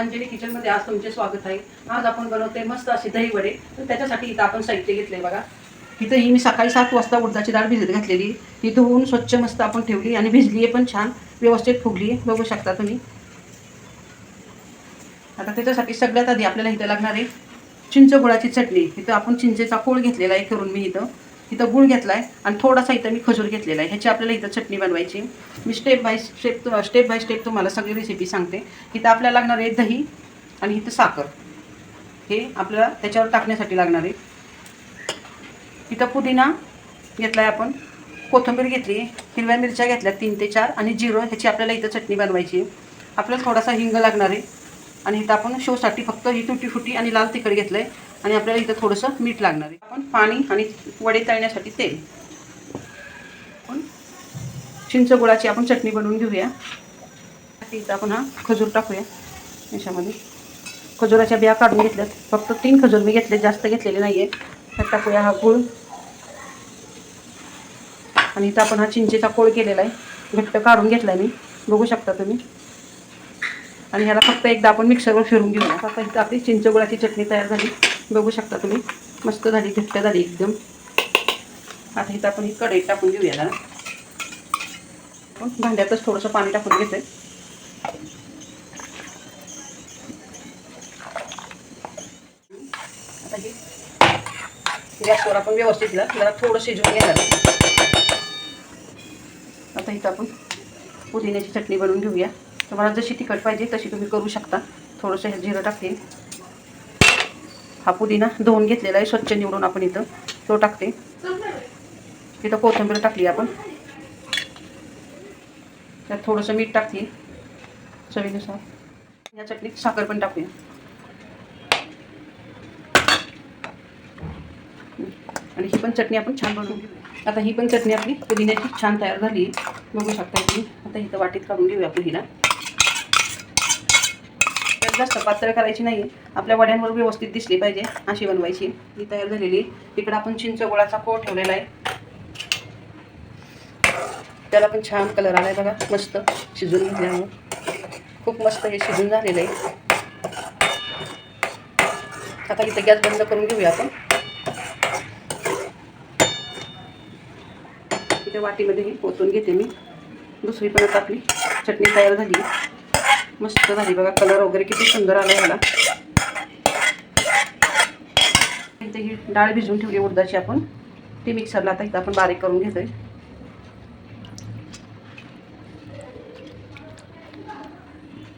अंजली किचनमध्ये आज तुमचे स्वागत आहे. आज आपण बनवते मस्त असे दही वडे. तर त्याच्यासाठी इथं आपण साहित्य घेतले बघा. इथं ही मी सकाळी सात वाजता उडदाची डाळ भिजत घातलेली. ती धुवून स्वच्छ मस्त आपण ठेवली आणि भिजली आहे पण छान. व्यवस्थित फुगली. आहे बघू शकता तुम्ही. आता त्याच्यासाठी सगळ्यात आधी आपल्याला इथं लागणार आहे चिंच गुळाची चटणी. इथं आपण चिंचेचा कोळ घेतलेला आहे करून मी इथं. इथं गुळ घेतला आहे आणि थोडासा इथं मी खजूर घेतलेला आहे. ह्याची आपल्याला इथं चटणी बनवायची. मी step by step step by step तुम्हाला सगळी रेसिपी सांगते. इथं आपल्याला लागणार आहे दही आणि इथं साखर. हे आपल्याला त्याच्यावर टाकण्यासाठी लागणार आहे. इथं पुदिना घेतला आहे आपण. कोथिंबीर घेतली. हिरव्या मिरच्या घेतल्या तीन ते चार आणि जिरो. ह्याची आपल्याला इथं चटणी बनवायची आपल्याला थोडासा हिंग लागणार आहे. आणि इथं आपण शोसाठी फक्त ही तुटी फुटी आणि लाल तिखट घेतलं आहे आणि आपल्याला इथं थोडंसं मीठ लागणार आहे. आपण पाणी आणि वडे तळण्यासाठी तेल. आपण चिंच गुळाची आपण चटणी बनवून घेऊया. इथं आपण हा खजूर टाकूया. याच्यामध्ये खजुराच्या बिया काढून घेतल्यात. फक्त तीन खजूर मी घेतले जास्त घेतलेले नाही आहे त्यात टाकूया हा गुळ. आणि इथं आपण हा चिंचेचा कोळ केलेला आहे. घट्ट काढून घेतला मी. बघू शकता तुम्ही. आणि ह्याला फक्त एकदा आपण मिक्सरवर फिरून घेऊया. आता इथं आपली चिंच गुळाची चटणी तयार झाली. बघू शकता तुम्ही. मस्त झाली घट्ट झाली एकदम. आता इथं आपण ही कढईत टाकून घेऊया जरा. आपण भांड्यातच थोडंसं पाणी टाकून घेते आता ही गॅसवर आपण व्यवस्थित जरा थोडं शिजवून घेणार आता इथं आपण पुदिन्याची चटणी बनवून घेऊया. तुम्हाला जशी तिखट पाहिजे तशी तुम्ही करू शकता. थोडंसं हे जिरं टाकते. हा पुदिना धुवून घेतलेला आहे स्वच्छ निवडून आपण इथं. तो टाकते. इथं कोथिंबीर टाकली आपण. त्यात थोडंसं मीठ टाकते. चवीनुसार. या चटणीत साखर पण टाकूया. आणि ही पण चटणी आपण छान बनवून आता ही पण चटणी आपली पुदिन्याची छान तयार झाली. बघू शकता तुम्ही. आता इथं वाटीत काढून घेऊया आपण हिला जास्त पातळ करायची नाही आपल्या वड्यांवर व्यवस्थित दिसली पाहिजे अशी बनवायची. ही तयार झालेली इकडं आपण चिंच गोळाचा कोळ ठेवलेला आहे. त्याला पण छान कलर आला आहे बघा. मस्त शिजून घेतल्यामुळे. खूप मस्त हे शिजून झालेलं आहे. आता इथं गॅस बंद करून घेऊया आपण. इथे वाटीमध्ये ही घेते मी. दुसरी पण आता आपली चटणी तयार झाली मस्त झाली बघा. कलर वगैरे किती सुंदर आला ह्याला इथे ही डाळ भिजवून ठेवली उडदाची आपण. ती मिक्सरला आता इथं आपण बारीक करून घेतोय.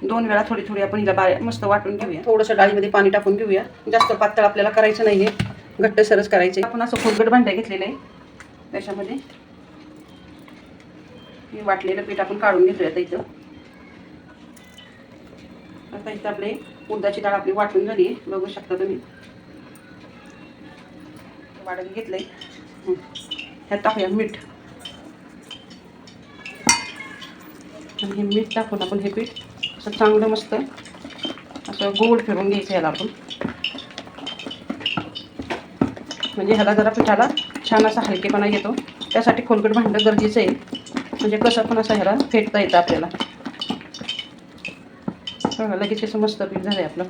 दोन वेळा थोडी थोडी आपण हिला बारीक मस्त वाटून घेऊया. थोडंसं डाळीमध्ये पाणी टाकून घेऊया. जास्त पातळ आपल्याला करायचं नाहीये. घट्ट सरस करायचे. आपण असं फुलगट भांड्या घेतलेलं आहे. त्याच्यामध्ये हे वाटलेलं पीठ आपण काढून घेतोय आता इथं. आता इथं आपले उडदाची डाळ आपली वाटून झाली आहे. बघू शकता तुम्ही. वाढून घेतलंय. आहे ह्यात टाकूया मीठ. आणि हे मीठ टाकून आपण हे पीठ असं चांगलं मस्त असं गोल फिरून घ्यायचं ह्याला आपण. म्हणजे ह्याला जरा पिठाला छान असा हलकेपणा येतो. त्यासाठी खोलकट भांडं गरजेचं आहे. म्हणजे कसं पण असं ह्याला फेटता येतं आपल्याला. बघा, लगेच असं मस्त पीठ झालं आहे आपलं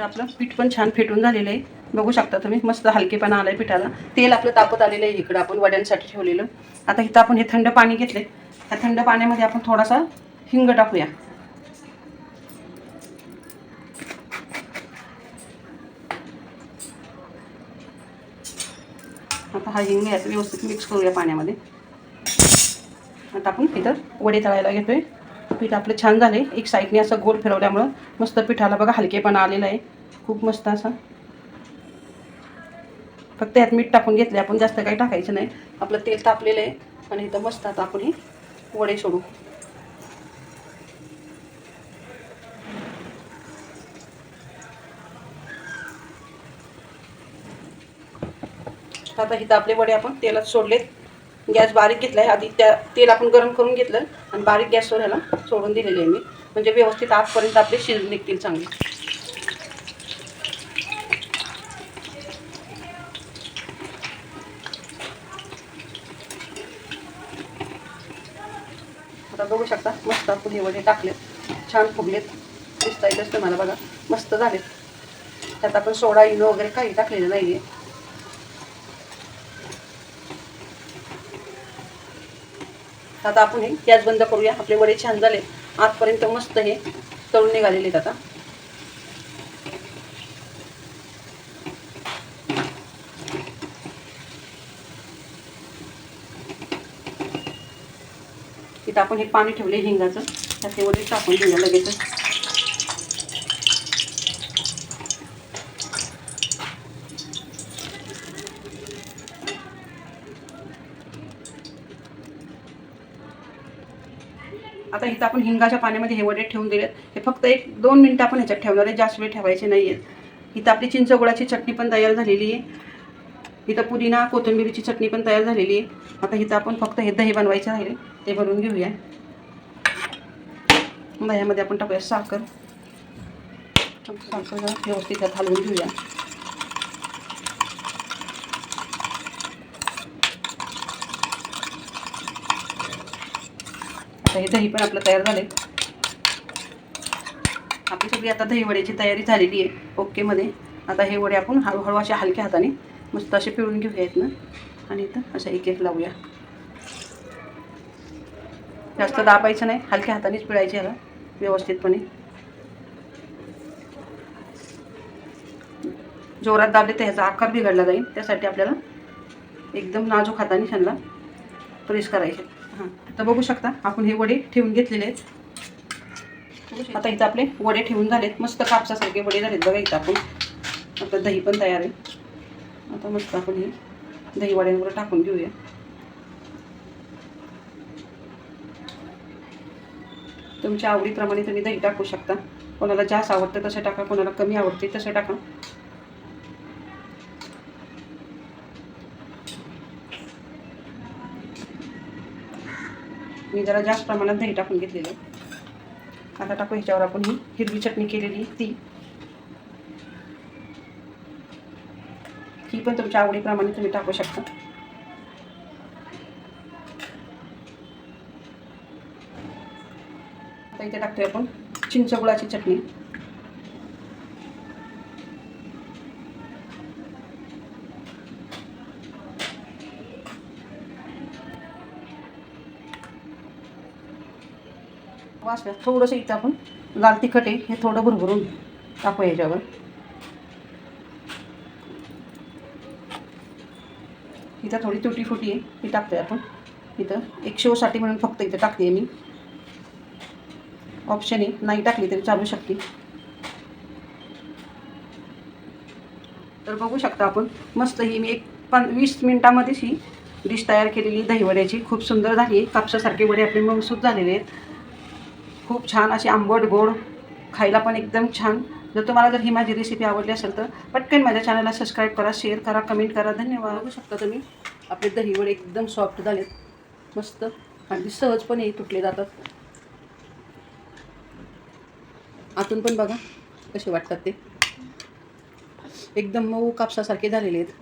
आपलं पीठ पण छान फेटून झालेलं आहे. बघू शकता तुम्ही मस्त हलकेपणा आलाय पिठाला. तेल आपलं तापत आलेलं आहे इकडं आपण वड्यांसाठी ठेवलेलं. आता इथं आपण हे थंड पाणी घेतले त्या थंड पाण्यामध्ये आपण थोडासा हिंग टाकूया. आता हा हिंग याचं व्यवस्थित मिक्स करूया पाण्यामध्ये. आता आपण इथं वडे तळायला घेतोय. पीठ आपलं छान झाले एक साईडने असं गोल फिरवल्यामुळं मस्त पिठाला बघा हलकेपणा आलेला आहे. खूप मस्त असा. फक्त यात मीठ टाकून घेतले आपण जास्त काही टाकायचं नाही. आपलं तेल तापलेलं आहे. आणि इथं मस्त आता आपण हे वडे सोडू. आता इथं आपले वडे आपण तेलात सोडलेत. गॅस बारीक घेतला आहे. आधी त्या तेल आपण गरम करून घेतलं आणि बारीक गॅसवर ह्याला सोडून दिलेले आहे मी. म्हणजे व्यवस्थित आजपर्यंत आपले शिजून निघतील चांगले. आता बघू शकता मस्त आपण हे वडे टाकलेत. छान फुगलेत. दिसता येतच असतं मला बघा. मस्त झालेत. त्यात आपण सोडा इनो वगैरे काही टाकलेलं नाही आहे आता आपण हे गॅस बंद करूया. आपले वडे छान झाले. आजपर्यंत मस्त हे तळून निघालेले आहेत आता. इथं आपण हे पाणी ठेवले हिंगाचं. त्याचे वडे टाकून घेऊया लगेचच. आता इथं आपण हिंगाच्या पाण्यामध्ये हे वडे ठेवून दिलेत. हे फक्त एक दोन मिनटं आपण ह्याच्यात ठेवणार आहे जास्त वेळ ठेवायचे नाही आहेत इथं आपली चिंचगुळाची चटणी पण तयार झालेली आहे. इथं पुदिना कोथिंबिरीची चटणी पण तयार झालेली आहे. आता इथं आपण फक्त हे दही बनवायचे राहिले ते बनवून घेऊया. दह्यामध्ये आपण टाकूया साखर. साखर व्यवस्थित त्यात हलवून घेऊया. आता हे दही पण आपलं तयार झाले आपली सगळी आता दही वड्याची तयारी झालेली आहे ओकेमध्ये आता हे वडे आपण हळूहळू अशा हलक्या हाताने मस्त असे पिळून घेऊयात ना. आणि इथं असं एक एक लावूया. जास्त दाबायचं नाही हलक्या हातानेच पिळायचे ह्याला व्यवस्थितपणे. जोरात दाबले तर ह्याचा आकार बिघडला जाईल त्यासाठी आपल्याला एकदम नाजूक हाताने त्यांना प्रेस करायचे. हां तर बघू शकता आपण हे वडे ठेवून घेतलेले आहेत आता इथं आपले वडे ठेवून झालेत. मस्त कापसासारखे वडे झालेत बघा इथं आपण. आता दही पण तयार आहे. आता मस्त आपण हे दही वड्यांवर टाकून घेऊया. तुमच्या आवडीप्रमाणे तुम्ही दही टाकू शकता. कोणाला जास्त आवडतं तसं टाका कोणाला कमी आवडते तसं टाका. मी जरा जास्त प्रमाणात दही टाकून घेतलेलं आता टाकू ह्याच्यावर आपण ही हिरवी चटणी केलेली ती. ही पण तुमच्या आवडीप्रमाणे तुम्ही टाकू शकता. आता इथे टाकतोय आपण चिंचगुळाची चटणी. वाचल्या थोडंसं इथं आपण लाल तिखट आहे. हे थोडं भरभरून टाकू याच्यावर. इथं थोडी तुटी फुटी आहे. ती टाकते आपण. इथं एक शोसाठी म्हणून फक्त इथं टाकते मी. ऑप्शन आहे. नाही टाकली तरी चालू शकते. तर बघू शकता आपण. मस्त ही मी एक पण वीस मिनटामध्येच ही डिश तयार केलेली दहीवड्याची. खूप सुंदर झाली आहे. कापसासारखे वडे आपले मऊसूत झालेले आहेत. खूप छान अशी आंबट गोड खायला पण एकदम छान. जर तुम्हाला जर ही माझी रेसिपी आवडली असेल तर पटकन माझ्या चॅनलला सबस्क्राईब करा शेअर करा कमेंट करा. धन्यवाद. बघू शकता तुम्ही आपले दहीवडे एकदम सॉफ्ट झालेत. मस्त. अगदी सहजपणे तुटले जातात. आतून पण बघा कसे वाटतात ते. एकदम मऊ कापसासारखे झालेले आहेत.